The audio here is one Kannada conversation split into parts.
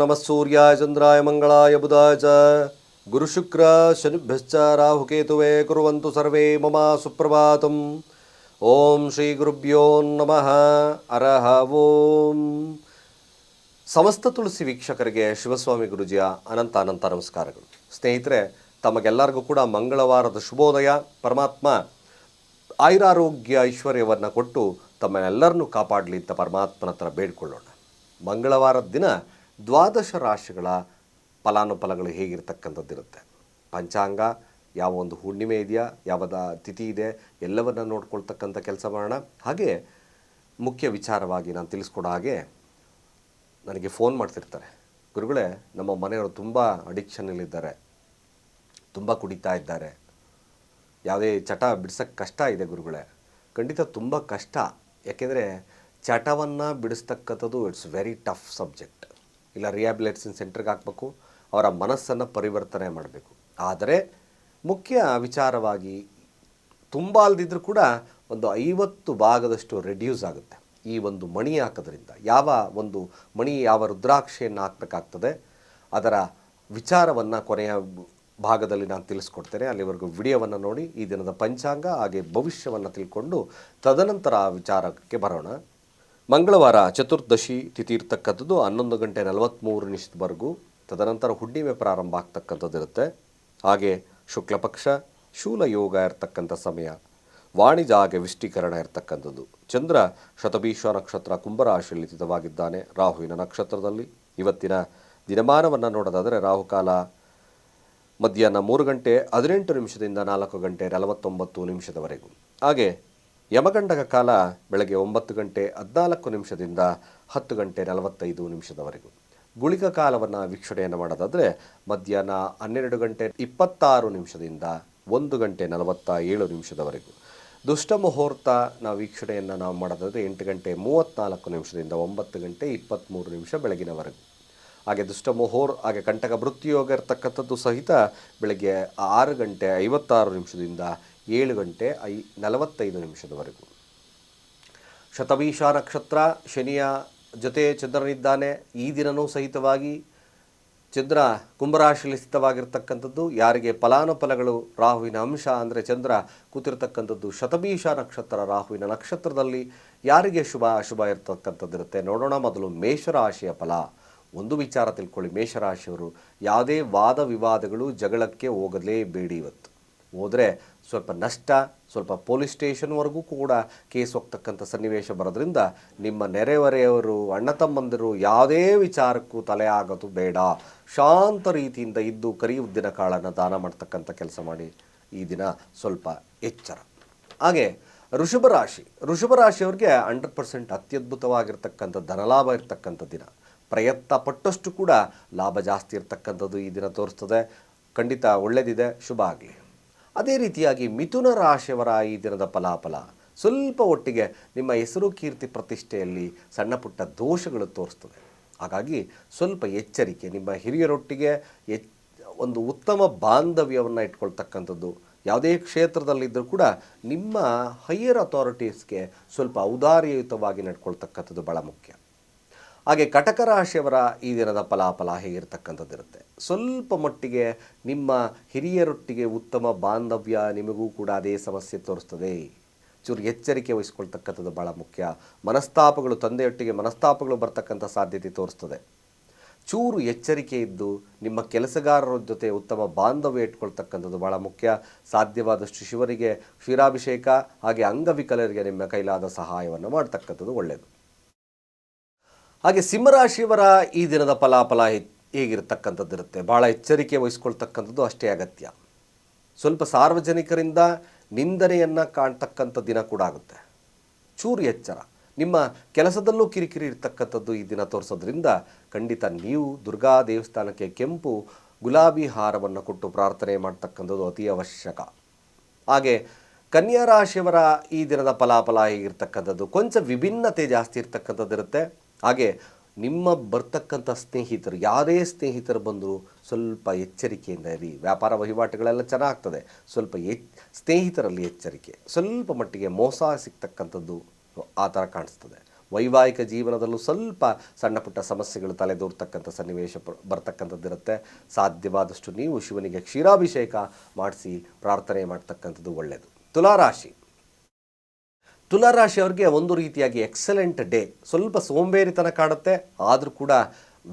ನಮಃ ಸೂರ್ಯಾಯ ಚಂದ್ರಾಯ ಮಂಗಳಾಯ ಬುಧಾಯ ಚ ಗುರುಶುಕ್ರ ಶನಿಭ್ಯಶ್ಚ ರಾಹುಕೇತುವೆ ಕುರುವಂತು ಸರ್ವೇ ಮಮ ಸುಪ್ರಭಾತಂ ಓಂ ಶ್ರೀ ಗುರುಭ್ಯೋ ನಮಃ ಅರಹ ಓಂ ಸಮಸ್ತ ತುಳಸಿ ವೀಕ್ಷಕರಿಗೆ ಶಿವಸ್ವಾಮಿ ಗುರುಜಿಯ ಅನಂತ ಅನಂತ ನಮಸ್ಕಾರಗಳು. ಸ್ನೇಹಿತರೆ, ತಮಗೆಲ್ಲರಿಗೂ ಕೂಡ ಮಂಗಳವಾರದ ಶುಭೋದಯ. ಪರಮಾತ್ಮ ಆಯುರಾರೋಗ್ಯ ಐಶ್ವರ್ಯವನ್ನು ಕೊಟ್ಟು ತಮ್ಮನ್ನೆಲ್ಲರನ್ನೂ ಕಾಪಾಡಲಿ ಅಂತ ಪರಮಾತ್ಮನ ಹತ್ರ ಬೇಡಿಕೊಳ್ಳೋಣ. ಮಂಗಳವಾರದ ದಿನ ದ್ವಾದಶ ರಾಶಿಗಳ ಫಲಾನುಫಲಗಳು ಹೇಗಿರ್ತಕ್ಕಂಥದ್ದಿರುತ್ತೆ? ಪಂಚಾಂಗ, ಯಾವ ಒಂದು ಹುಣ್ಣಿಮೆ ಇದೆಯಾ? ಯಾವದ ತಿಥಿ ಇದೆ? ಎಲ್ಲವನ್ನ ನೋಡ್ಕೊಳ್ತಕ್ಕಂಥ ಕೆಲಸ ಮಾಡೋಣ. ಹಾಗೆ ಮುಖ್ಯ ವಿಚಾರವಾಗಿ ನಾನು ತಿಳಿಸ್ಕೊಡೋ ಹಾಗೆ ನನಗೆ ಫೋನ್ ಮಾಡ್ತಿರ್ತಾರೆ. ಗುರುಗಳೇ, ನಮ್ಮ ಮನೆಯವರು ತುಂಬ ಅಡಿಕ್ಷನಲ್ಲಿದ್ದಾರೆ. ತುಂಬ ಕುಡಿತಾ ಇದ್ದಾರೆ. ಯಾವುದೇ ಚಟ ಬಿಡ್ಸೋಕ್ಕೆ ಕಷ್ಟ ಇದೆ ಗುರುಗಳೇ. ಖಂಡಿತ ತುಂಬ ಕಷ್ಟ. ಯಾಕೆಂದರೆ ಚಟವನ್ನು ಬಿಡಿಸ್ತಕ್ಕಂಥದ್ದು ಇಟ್ಸ್ ವೆರಿ ಟಫ್ ಸಬ್ಜೆಕ್ಟ್ ಇಲ್ಲ ರಿಹ್ಯಾಬಿಲೇಷನ್ ಸೆಂಟ್ರಿಗೆ ಹಾಕಬೇಕು, ಅವರ ಮನಸ್ಸನ್ನು ಪರಿವರ್ತನೆ ಮಾಡಬೇಕು. ಆದರೆ ಮುಖ್ಯ ವಿಚಾರವಾಗಿ ತುಂಬ ಅಲ್ದಿದ್ರೂ ಕೂಡ ಒಂದು ಐವತ್ತು ಭಾಗದಷ್ಟು ರೆಡ್ಯೂಸ್ ಆಗುತ್ತೆ ಈ ಒಂದು ಮಣಿ ಹಾಕೋದ್ರಿಂದ. ಯಾವ ಒಂದು ಮಣಿ, ಯಾವ ರುದ್ರಾಕ್ಷಿಯನ್ನು ಹಾಕಬೇಕಾಗ್ತದೆ, ಅದರ ವಿಚಾರವನ್ನು ಕೊನೆಯ ಭಾಗದಲ್ಲಿ ನಾನು ತಿಳಿಸ್ಕೊಡ್ತೇನೆ. ಅಲ್ಲಿವರೆಗೂ ವಿಡಿಯೋವನ್ನು ನೋಡಿ, ಈ ದಿನದ ಪಂಚಾಂಗ ಹಾಗೆ ಭವಿಷ್ಯವನ್ನು ತಿಳ್ಕೊಂಡು ತದನಂತರ ಆ ವಿಚಾರಕ್ಕೆ ಬರೋಣ. ಮಂಗಳವಾರ ಚತುರ್ದಶಿ ತಿಥಿ ಇರ್ತಕ್ಕಂಥದ್ದು ಹನ್ನೊಂದು ಗಂಟೆ ನಲವತ್ತ್ಮೂರು ನಿಮಿಷದವರೆಗೂ. ತದನಂತರ ಹುಣ್ಣಿಮೆ ಪ್ರಾರಂಭ ಆಗ್ತಕ್ಕಂಥದ್ದು ಇರುತ್ತೆ ಹಾಗೆ ಶುಕ್ಲಪಕ್ಷ, ಶೂಲ ಯೋಗ ಇರ್ತಕ್ಕಂಥ ಸಮಯ, ವಾಣಿಜ್ಯ ಹಾಗೆ ವಿಷ್ಟೀಕರಣ ಇರ್ತಕ್ಕಂಥದ್ದು. ಚಂದ್ರ ಶತಭೀಶ್ವ ನಕ್ಷತ್ರ ಕುಂಭರಾಶಿಯಲ್ಲಿ ಸ್ಥಿತವಾಗಿದ್ದಾನೆ ರಾಹುವಿನ ನಕ್ಷತ್ರದಲ್ಲಿ. ಇವತ್ತಿನ ದಿನಮಾನವನ್ನು ನೋಡೋದಾದರೆ ರಾಹುಕಾಲ ಮಧ್ಯಾಹ್ನ ಮೂರು ಗಂಟೆ ಹದಿನೆಂಟು ನಿಮಿಷದಿಂದ ನಾಲ್ಕು ಗಂಟೆ ನಲವತ್ತೊಂಬತ್ತು ನಿಮಿಷದವರೆಗೂ. ಹಾಗೆ ಯಮಗಂಡಕ ಕಾಲ ಬೆಳಗ್ಗೆ ಒಂಬತ್ತು ಗಂಟೆ ಹದಿನಾಲ್ಕು ನಿಮಿಷದಿಂದ ಹತ್ತು ಗಂಟೆ ನಲವತ್ತೈದು ನಿಮಿಷದವರೆಗೂ. ಗುಳಿಕ ಕಾಲವನ್ನು ವೀಕ್ಷಣೆಯನ್ನು ಮಾಡೋದಾದರೆ ಮಧ್ಯಾಹ್ನ ಹನ್ನೆರಡು ಗಂಟೆ ಇಪ್ಪತ್ತಾರು ನಿಮಿಷದಿಂದ ಒಂದು ಗಂಟೆ ನಲವತ್ತ ಏಳು ನಿಮಿಷದವರೆಗೂ. ದುಷ್ಟ ಮುಹೂರ್ತ ನಾವು ವೀಕ್ಷಣೆಯನ್ನು ನಾವು ಮಾಡೋದಾದರೆ ಎಂಟು ಗಂಟೆ ಮೂವತ್ತ್ನಾಲ್ಕು ನಿಮಿಷದಿಂದ ಒಂಬತ್ತು ಗಂಟೆ ಇಪ್ಪತ್ತ್ಮೂರು ನಿಮಿಷ ಬೆಳಗಿನವರೆಗೂ. ಹಾಗೆ ದುಷ್ಟ ಮುಹೂರ್, ಹಾಗೆ ಕಂಟಕ ಮೃತ್ಯುಯೋಗ ಇರತಕ್ಕಂಥದ್ದು ಸಹಿತ ಬೆಳಗ್ಗೆ ಆರು ಗಂಟೆ ಐವತ್ತಾರು ನಿಮಿಷದಿಂದ ಏಳು ಗಂಟೆ ಐ ನಲವತ್ತೈದು ನಿಮಿಷದವರೆಗೂ. ಶತಭೀಷ ನಕ್ಷತ್ರ ಶನಿಯ ಜೊತೆ ಚಂದ್ರನಿದ್ದಾನೆ. ಈ ದಿನನೂ ಸಹಿತವಾಗಿ ಚಂದ್ರ ಕುಂಭರಾಶಿಯಲ್ಲಿ ಸ್ಥಿತವಾಗಿರ್ತಕ್ಕಂಥದ್ದು, ಯಾರಿಗೆ ಫಲಾನುಫಲಗಳು ರಾಹುವಿನ ಅಂಶ ಅಂದರೆ ಚಂದ್ರ ಕೂತಿರ್ತಕ್ಕಂಥದ್ದು ಶತಭೀಷ ನಕ್ಷತ್ರ ರಾಹುವಿನ ನಕ್ಷತ್ರದಲ್ಲಿ ಯಾರಿಗೆ ಶುಭ ಅಶುಭ ಇರ್ತಕ್ಕಂಥದ್ದಿರುತ್ತೆ ನೋಡೋಣ. ಮೊದಲು ಮೇಷರಾಶಿಯ ಫಲ. ಒಂದು ವಿಚಾರ ತಿಳ್ಕೊಳ್ಳಿ. ಮೇಷರಾಶಿಯವರು ಯಾವುದೇ ವಾದ ವಿವಾದಗಳು ಜಗಳಕ್ಕೆ ಹೋಗಲೇಬೇಡಿ ಇವತ್ತು. ಹೋದರೆ ಸ್ವಲ್ಪ ನಷ್ಟ, ಸ್ವಲ್ಪ ಪೊಲೀಸ್ ಸ್ಟೇಷನ್ವರೆಗೂ ಕೂಡ ಕೇಸ್ ಹೋಗ್ತಕ್ಕಂಥ ಸನ್ನಿವೇಶ ಬರೋದ್ರಿಂದ ನಿಮ್ಮ ನೆರೆಹೊರೆಯವರು, ಅಣ್ಣ ತಮ್ಮಂದಿರು ಯಾವುದೇ ವಿಚಾರಕ್ಕೂ ತಲೆ ಆಗೋದು ಬೇಡ. ಶಾಂತ ರೀತಿಯಿಂದ ಇದ್ದು ಕರಿ ಉದ್ದಿನ ಕಾಳನ್ನು ದಾನ ಮಾಡ್ತಕ್ಕಂಥ ಕೆಲಸ ಮಾಡಿ ಈ ದಿನ ಸ್ವಲ್ಪ ಎಚ್ಚರ. ಹಾಗೆ ಋಷಭ ರಾಶಿ ಋಷಭ ರಾಶಿಯವ್ರಿಗೆ ಹಂಡ್ರೆಡ್ ಪರ್ಸೆಂಟ್ ಅತ್ಯದ್ಭುತವಾಗಿರ್ತಕ್ಕಂಥ ಧನಲಾಭ ಇರ್ತಕ್ಕಂಥ ದಿನ. ಪ್ರಯತ್ನ ಪಟ್ಟಷ್ಟು ಕೂಡ ಲಾಭ ಜಾಸ್ತಿ ಇರ್ತಕ್ಕಂಥದ್ದು ಈ ದಿನ ತೋರಿಸ್ತದೆ. ಖಂಡಿತ ಒಳ್ಳೆಯದಿದೆ ಶುಭ ಆಗಲಿ. ಅದೇ ರೀತಿಯಾಗಿ ಮಿಥುನ ರಾಶಿಯವರ ಈ ದಿನದ ಫಲಾಫಲ. ಸ್ವಲ್ಪ ಒಟ್ಟಿಗೆ ನಿಮ್ಮ ಹೆಸರು ಕೀರ್ತಿ ಪ್ರತಿಷ್ಠೆಯಲ್ಲಿ ಸಣ್ಣ ಪುಟ್ಟ ದೋಷಗಳು ತೋರಿಸ್ತದೆ. ಹಾಗಾಗಿ ಸ್ವಲ್ಪ ಎಚ್ಚರಿಕೆ, ನಿಮ್ಮ ಹಿರಿಯರೊಟ್ಟಿಗೆ ಎಚ್, ಒಂದು ಉತ್ತಮ ಬಾಂಧವ್ಯವನ್ನು ಇಟ್ಕೊಳ್ತಕ್ಕಂಥದ್ದು, ಯಾವುದೇ ಕ್ಷೇತ್ರದಲ್ಲಿದ್ದರೂ ಕೂಡ ನಿಮ್ಮ ಹೈಯರ್ ಅಥಾರಿಟೀಸ್ಗೆ ಸ್ವಲ್ಪ ಔದಾರ್ಯಯುತವಾಗಿ ನಡ್ಕೊಳ್ತಕ್ಕಂಥದ್ದು ಭಾಳ ಮುಖ್ಯ. ಹಾಗೆ ಕಟಕ ರಾಶಿಯವರ ಈ ದಿನದ ಫಲಾಫಲ ಹೇಗಿರ್ತಕ್ಕಂಥದ್ದಿರುತ್ತೆ ಸ್ವಲ್ಪ ಮಟ್ಟಿಗೆ ನಿಮ್ಮ ಹಿರಿಯರೊಟ್ಟಿಗೆ ಉತ್ತಮ ಬಾಂಧವ್ಯ ನಿಮಗೂ ಕೂಡ ಅದೇ ಸಮಸ್ಯೆ ತೋರಿಸ್ತದೆ. ಚೂರು ಎಚ್ಚರಿಕೆ ವಹಿಸ್ಕೊಳ್ತಕ್ಕಂಥದ್ದು ಭಾಳ ಮುಖ್ಯ. ಮನಸ್ತಾಪಗಳು, ತಂದೆಯೊಟ್ಟಿಗೆ ಮನಸ್ತಾಪಗಳು ಬರ್ತಕ್ಕಂಥ ಸಾಧ್ಯತೆ ತೋರಿಸ್ತದೆ. ಚೂರು ಎಚ್ಚರಿಕೆ ಇದ್ದು ನಿಮ್ಮ ಕೆಲಸಗಾರರ ಜೊತೆ ಉತ್ತಮ ಬಾಂಧವ್ಯ ಇಟ್ಕೊಳ್ತಕ್ಕಂಥದ್ದು ಭಾಳ ಮುಖ್ಯ. ಸಾಧ್ಯವಾದಷ್ಟು ಶಿವರಿಗೆ ಕ್ಷೀರಾಭಿಷೇಕ ಹಾಗೆ ಅಂಗವಿಕಲರಿಗೆ ನಿಮ್ಮ ಕೈಲಾದ ಸಹಾಯವನ್ನು ಮಾಡ್ತಕ್ಕಂಥದ್ದು ಒಳ್ಳೆಯದು ಹಾಗೆ ಸಿಂಹರಾಶಿಯವರ ಈ ದಿನದ ಫಲಾಫಲ ಹೇಗಿರತಕ್ಕಂಥದ್ದಿರುತ್ತೆ ಭಾಳ ಎಚ್ಚರಿಕೆ ವಹಿಸ್ಕೊಳ್ತಕ್ಕಂಥದ್ದು ಅಷ್ಟೇ ಅಗತ್ಯ. ಸ್ವಲ್ಪ ಸಾರ್ವಜನಿಕರಿಂದ ನಿಂದನೆಯನ್ನು ಕಾಣ್ತಕ್ಕಂಥ ದಿನ ಕೂಡ ಆಗುತ್ತೆ. ಚೂರು ಎಚ್ಚರ. ನಿಮ್ಮ ಕೆಲಸದಲ್ಲೂ ಕಿರಿಕಿರಿ ಇರ್ತಕ್ಕಂಥದ್ದು ಈ ದಿನ ತೋರಿಸೋದ್ರಿಂದ ಖಂಡಿತ ನೀವು ದುರ್ಗಾ ದೇವಸ್ಥಾನಕ್ಕೆ ಕೆಂಪು ಗುಲಾಬಿ ಹಾರವನ್ನು ಕೊಟ್ಟು ಪ್ರಾರ್ಥನೆ ಮಾಡ್ತಕ್ಕಂಥದ್ದು ಅತಿ ಅವಶ್ಯಕ. ಹಾಗೆ ಕನ್ಯಾ ರಾಶಿಯವರ ಈ ದಿನದ ಫಲಾಫಲ ಹೇಗಿರ್ತಕ್ಕಂಥದ್ದು? ಕೊಂಚ ವಿಭಿನ್ನತೆ ಜಾಸ್ತಿ ಇರ್ತಕ್ಕಂಥದ್ದು ಇರುತ್ತೆ. ಹಾಗೆ ನಿಮ್ಮ ಬರ್ತಕ್ಕಂಥ ಸ್ನೇಹಿತರು, ಯಾರೇ ಸ್ನೇಹಿತರು ಬಂದರೂ ಸ್ವಲ್ಪ ಎಚ್ಚರಿಕೆಯಿಂದ ಇರಿ. ವ್ಯಾಪಾರ ವಹಿವಾಟುಗಳೆಲ್ಲ ಚೆನ್ನಾಗ್ತದೆ. ಸ್ವಲ್ಪ ಎಚ್ ಸ್ನೇಹಿತರಲ್ಲಿ ಎಚ್ಚರಿಕೆ. ಸ್ವಲ್ಪ ಮಟ್ಟಿಗೆ ಮೋಸ ಸಿಗ್ತಕ್ಕಂಥದ್ದು ಆ ಥರ ಕಾಣಿಸ್ತದೆ. ವೈವಾಹಿಕ ಜೀವನದಲ್ಲೂ ಸ್ವಲ್ಪ ಸಣ್ಣ ಪುಟ್ಟ ಸಮಸ್ಯೆಗಳು ತಲೆದೋರ್ತಕ್ಕಂಥ ಸನ್ನಿವೇಶ ಬರ್ತಕ್ಕಂಥದ್ದಿರುತ್ತೆ. ಸಾಧ್ಯವಾದಷ್ಟು ನೀವು ಶಿವನಿಗೆ ಕ್ಷೀರಾಭಿಷೇಕ ಮಾಡಿಸಿ ಪ್ರಾರ್ಥನೆ ಮಾಡ್ತಕ್ಕಂಥದ್ದು ಒಳ್ಳೆಯದು ತುಲಾರಾಶಿ. ತುಲಾರಾಶಿಯವ್ರಿಗೆ ಒಂದು ರೀತಿಯಾಗಿ ಎಕ್ಸಲೆಂಟ್ ಡೇ ಸ್ವಲ್ಪ ಸೋಂಬೇರಿತನ ಕಾಡುತ್ತೆ, ಆದರೂ ಕೂಡ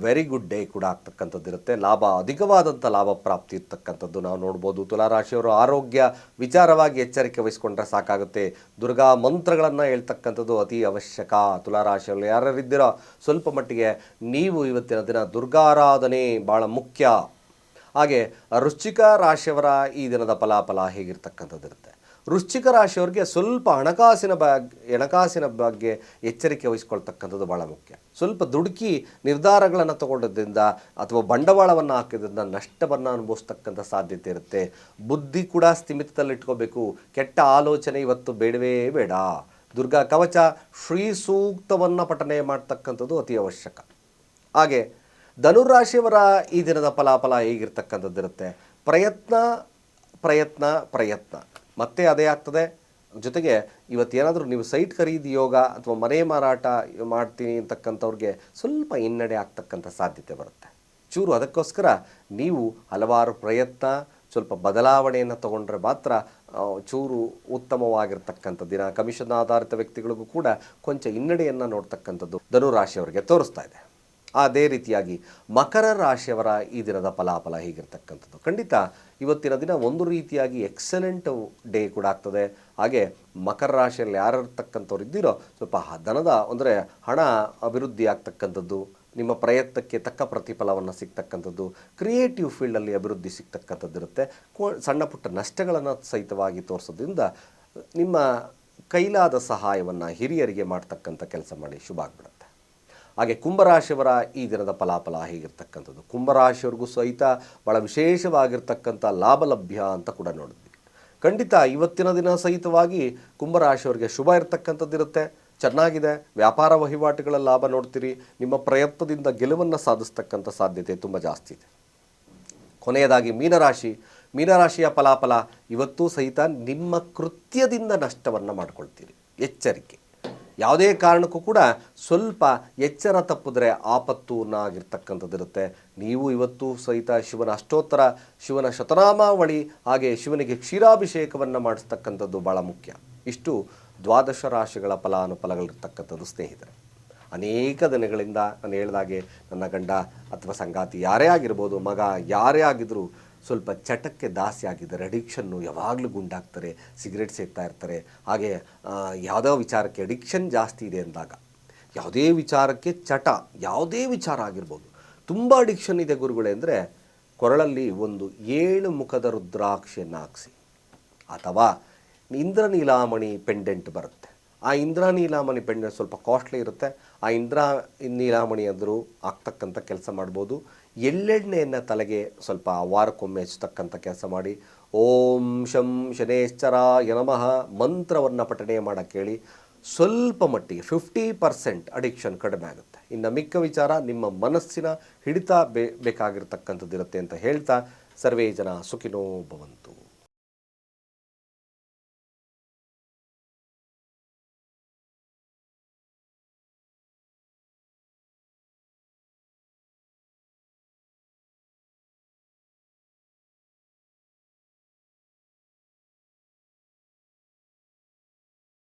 ವೆರಿ ಗುಡ್ ಡೇ ಕೂಡ ಆಗ್ತಕ್ಕಂಥದ್ದಿರುತ್ತೆ ಲಾಭ ಅಧಿಕವಾದಂಥ ಲಾಭ ಪ್ರಾಪ್ತಿ ಇರ್ತಕ್ಕಂಥದ್ದು ನಾವು ನೋಡ್ಬೋದು. ತುಲಾರಾಶಿಯವರು ಆರೋಗ್ಯ ವಿಚಾರವಾಗಿ ಎಚ್ಚರಿಕೆ ವಹಿಸ್ಕೊಂಡ್ರೆ ಸಾಕಾಗುತ್ತೆ. ದುರ್ಗಾ ಮಂತ್ರಗಳನ್ನು ಹೇಳ್ತಕ್ಕಂಥದ್ದು ಅತಿ ಅವಶ್ಯಕ. ತುಲಾರಾಶಿಯವರು ಯಾರ್ಯಾರಿದ್ದೀರೋ ಸ್ವಲ್ಪ ಮಟ್ಟಿಗೆ ನೀವು ಇವತ್ತಿನ ದಿನ ದುರ್ಗಾರಾಧನೆ ಭಾಳ ಮುಖ್ಯ. ಹಾಗೆ ರುಚಿಕ ರಾಶಿಯವರ ಈ ದಿನದ ಫಲಾಫಲ ಹೇಗಿರ್ತಕ್ಕಂಥದ್ದಿರುತ್ತೆ ವೃಶ್ಚಿಕ ರಾಶಿಯವರಿಗೆ ಸ್ವಲ್ಪ ಹಣಕಾಸಿನ ಬಗ್ಗೆ ಹಣಕಾಸಿನ ಬಗ್ಗೆ ಎಚ್ಚರಿಕೆ ವಹಿಸ್ಕೊಳ್ತಕ್ಕಂಥದ್ದು ಭಾಳ ಮುಖ್ಯ. ಸ್ವಲ್ಪ ದುಡುಕಿ ನಿರ್ಧಾರಗಳನ್ನು ತಗೊಂಡದ್ರಿಂದ ಅಥವಾ ಬಂಡವಾಳವನ್ನು ಹಾಕಿದ್ರಿಂದ ನಷ್ಟವನ್ನು ಅನುಭವಿಸ್ತಕ್ಕಂಥ ಸಾಧ್ಯತೆ ಇರುತ್ತೆ. ಬುದ್ಧಿ ಕೂಡ ಸ್ಥಿಮಿತದಲ್ಲಿಟ್ಕೋಬೇಕು. ಕೆಟ್ಟ ಆಲೋಚನೆ ಇವತ್ತು ಬೇಡವೇ ಬೇಡ. ದುರ್ಗಾ ಕವಚ ಶ್ರೀ ಸೂಕ್ತವನ್ನು ಪಠನೆ ಮಾಡ್ತಕ್ಕಂಥದ್ದು ಅತಿ ಅವಶ್ಯಕ. ಹಾಗೆ ಧನುರಾಶಿಯವರ ಈ ದಿನದ ಫಲಾಫಲ ಹೇಗಿರ್ತಕ್ಕಂಥದ್ದಿರುತ್ತೆ? ಪ್ರಯತ್ನ ಪ್ರಯತ್ನ ಪ್ರಯತ್ನ. ಮತ್ತೆ ಅದೇ ಆಗ್ತದೆ. ಜೊತೆಗೆ ಇವತ್ತೇನಾದರೂ ನೀವು ಸೈಟ್ ಖರೀದಿ ಯೋಗ ಅಥವಾ ಮನೆ ಮಾರಾಟ ಮಾಡ್ತೀನಿ ಅಂತಕ್ಕಂಥವ್ರಿಗೆ ಸ್ವಲ್ಪ ಹಿನ್ನಡೆ ಆಗ್ತಕ್ಕಂಥ ಸಾಧ್ಯತೆ ಬರುತ್ತೆ. ಚೂರು ಅದಕ್ಕೋಸ್ಕರ ನೀವು ಹಲವಾರು ಪ್ರಯತ್ನ, ಸ್ವಲ್ಪ ಬದಲಾವಣೆಯನ್ನು ತಗೊಂಡ್ರೆ ಮಾತ್ರ ಚೂರು ಉತ್ತಮವಾಗಿರ್ತಕ್ಕಂಥ ದಿನ, ಕಮಿಷನ್ ಆಧಾರಿತ ವ್ಯಕ್ತಿಗಳಿಗೂ ಕೂಡ ಕೊಂಚ ಹಿನ್ನಡೆಯನ್ನು ನೋಡ್ತಕ್ಕಂಥದ್ದು ಧನುರಾಶಿಯವರಿಗೆ ತೋರಿಸ್ತಾ ಇದೆ. ಅದೇ ರೀತಿಯಾಗಿ ಮಕರ ರಾಶಿಯವರ ಈ ದಿನದ ಫಲಾಫಲ ಹೀಗಿರ್ತಕ್ಕಂಥದ್ದು. ಖಂಡಿತ ಇವತ್ತಿನ ದಿನ ಒಂದು ರೀತಿಯಾಗಿ ಎಕ್ಸಲೆಂಟ್ ಡೇ ಕೂಡ ಆಗ್ತದೆ. ಹಾಗೆ ಮಕರ ರಾಶಿಯಲ್ಲಿ ಯಾರಿರ್ತಕ್ಕಂಥವ್ರು ಇದ್ದೀರೋ ಸ್ವಲ್ಪ ಧನದ ಅಂದರೆ ಹಣ ಅಭಿವೃದ್ಧಿ ಆಗ್ತಕ್ಕಂಥದ್ದು, ನಿಮ್ಮ ಪ್ರಯತ್ನಕ್ಕೆ ತಕ್ಕ ಪ್ರತಿಫಲವನ್ನು ಸಿಗ್ತಕ್ಕಂಥದ್ದು, ಕ್ರಿಯೇಟಿವ್ ಫೀಲ್ಡಲ್ಲಿ ಅಭಿವೃದ್ಧಿ ಸಿಗ್ತಕ್ಕಂಥದ್ದು ಇರುತ್ತೆ. ಕೋ ಸಣ್ಣ ಪುಟ್ಟ ನಷ್ಟಗಳನ್ನು ಸಹಿತವಾಗಿ ತೋರಿಸೋದ್ರಿಂದ ನಿಮ್ಮ ಕೈಲಾದ ಸಹಾಯವನ್ನು ಹಿರಿಯರಿಗೆ ಮಾಡ್ತಕ್ಕಂಥ ಕೆಲಸ ಮಾಡಿ. ಶುಭ ಆಗ್ಬಿಡುತ್ತೆ. ಹಾಗೆ ಕುಂಭರಾಶಿಯವರ ಈ ದಿನದ ಫಲಾಫಲ ಹೇಗಿರ್ತಕ್ಕಂಥದ್ದು? ಕುಂಭರಾಶಿಯವ್ರಿಗೂ ಸಹಿತ ಭಾಳ ವಿಶೇಷವಾಗಿರ್ತಕ್ಕಂಥ ಲಾಭ ಲಭ್ಯ ಅಂತ ಕೂಡ ನೋಡಿದ್ವಿ. ಖಂಡಿತ ಇವತ್ತಿನ ದಿನ ಸಹಿತವಾಗಿ ಕುಂಭರಾಶಿಯವರಿಗೆ ಶುಭ ಇರ್ತಕ್ಕಂಥದ್ದಿರುತ್ತೆ ಚೆನ್ನಾಗಿದೆ. ವ್ಯಾಪಾರ ವಹಿವಾಟುಗಳ ಲಾಭ ನೋಡ್ತೀರಿ. ನಿಮ್ಮ ಪ್ರಯತ್ನದಿಂದ ಗೆಲುವನ್ನು ಸಾಧಿಸ್ತಕ್ಕಂಥ ಸಾಧ್ಯತೆ ತುಂಬ ಜಾಸ್ತಿ ಇದೆ. ಕೊನೆಯದಾಗಿ ಮೀನರಾಶಿ. ಮೀನರಾಶಿಯ ಫಲಾಫಲ, ಇವತ್ತೂ ಸಹಿತ ನಿಮ್ಮ ಕೃತ್ಯದಿಂದ ನಷ್ಟವನ್ನು ಮಾಡ್ಕೊಳ್ತೀರಿ. ಎಚ್ಚರಿಕೆ. ಯಾವುದೇ ಕಾರಣಕ್ಕೂ ಕೂಡ ಸ್ವಲ್ಪ ಎಚ್ಚರ ತಪ್ಪಿದ್ರೆ ಆಪತ್ತು ಆಗಿರ್ತಕ್ಕಂಥದ್ದಿರುತ್ತೆ ನೀವು ಇವತ್ತು ಸಹಿತ ಶಿವನ ಅಷ್ಟೋತ್ತರ, ಶಿವನ ಶತನಾಮಾವಳಿ ಹಾಗೆ ಶಿವನಿಗೆ ಕ್ಷೀರಾಭಿಷೇಕವನ್ನು ಮಾಡಿಸ್ತಕ್ಕಂಥದ್ದು ಭಾಳ ಮುಖ್ಯ. ಇಷ್ಟು ದ್ವಾದಶ ರಾಶಿಗಳ ಫಲಾನುಫಲಗಳಿರ್ತಕ್ಕಂಥದ್ದು ಸ್ನೇಹಿತರೆ. ಅನೇಕ ದಿನಗಳಿಂದ ನಾನು ಹೇಳ್ದಾಗೆ ನನ್ನ ಗಂಡ ಅಥವಾ ಸಂಗಾತಿ ಯಾರೇ ಆಗಿರ್ಬೋದು, ಮಗ ಯಾರೇ ಆಗಿದ್ದರೂ ಸ್ವಲ್ಪ ಚಟಕ್ಕೆ ದಾಸಿ ಆಗಿದ್ದಾರೆ, ಅಡಿಕ್ಷನ್ನು ಯಾವಾಗಲೂ ಗುಂಡಾಗ್ತಾರೆ ಸಿಗರೆಟ್ ಸೇಗ್ತಾ ಇರ್ತಾರೆ. ಹಾಗೆ ಯಾವುದೋ ವಿಚಾರಕ್ಕೆ ಅಡಿಕ್ಷನ್ ಜಾಸ್ತಿ ಇದೆ ಅಂದಾಗ, ಯಾವುದೇ ವಿಚಾರಕ್ಕೆ ಚಟ, ಯಾವುದೇ ವಿಚಾರ ಆಗಿರ್ಬೋದು, ತುಂಬ ಅಡಿಕ್ಷನ್ ಇದೆ ಗುರುಗಳೇ ಅಂದರೆ, ಕೊರಳಲ್ಲಿ ಒಂದು ಏಳು ಮುಖದ ರುದ್ರಾಕ್ಷಿಯನ್ನು ಹಾಕಿಸಿ. ಅಥವಾ ಇಂದ್ರನೀಲಾಮಣಿ ಪೆಂಡೆಂಟ್ ಬರುತ್ತೆ. ಆ ಇಂದ್ರನೀಲಾಮಣಿ ಪೆಂಡೆಂಟ್ ಸ್ವಲ್ಪ ಕಾಸ್ಟ್ಲಿ ಇರುತ್ತೆ. ಆ ಇಂದ್ರ ನೀಲಾಮಣಿ ಅಂದರೂ ಆಗ್ತಕ್ಕಂಥ ಕೆಲಸ ಮಾಡ್ಬೋದು. ಎಳ್ಳೆಣ್ಣೆಯನ್ನು ತಲೆಗೆ ಸ್ವಲ್ಪ ವಾರಕ್ಕೊಮ್ಮೆ ಹಚ್ಚತಕ್ಕಂಥ ಕೆಲಸ ಮಾಡಿ, ಓಂ ಶಂ ಶನೇಶ್ಚರ ಯನಮಃ ಮಂತ್ರವನ್ನು ಪಠಣೆ ಮಾಡೋಕ್ಕೆ ಹೇಳಿ ಸ್ವಲ್ಪ ಮಟ್ಟಿಗೆ ಫಿಫ್ಟಿ ಪರ್ಸೆಂಟ್ ಅಡಿಕ್ಷನ್ ಕಡಿಮೆ ಆಗುತ್ತೆ. ಇನ್ನು ಮಿಕ್ಕ ವಿಚಾರ ನಿಮ್ಮ ಮನಸ್ಸಿನ ಹಿಡಿತ ಬೇ, ಬೇಕಾಗಿರ್ತಕ್ಕಂಥದ್ದಿರುತ್ತೆ ಅಂತ ಹೇಳ್ತಾ ಸರ್ವೇ ಜನ ಸುಖಿನೋ ಭವಂತು.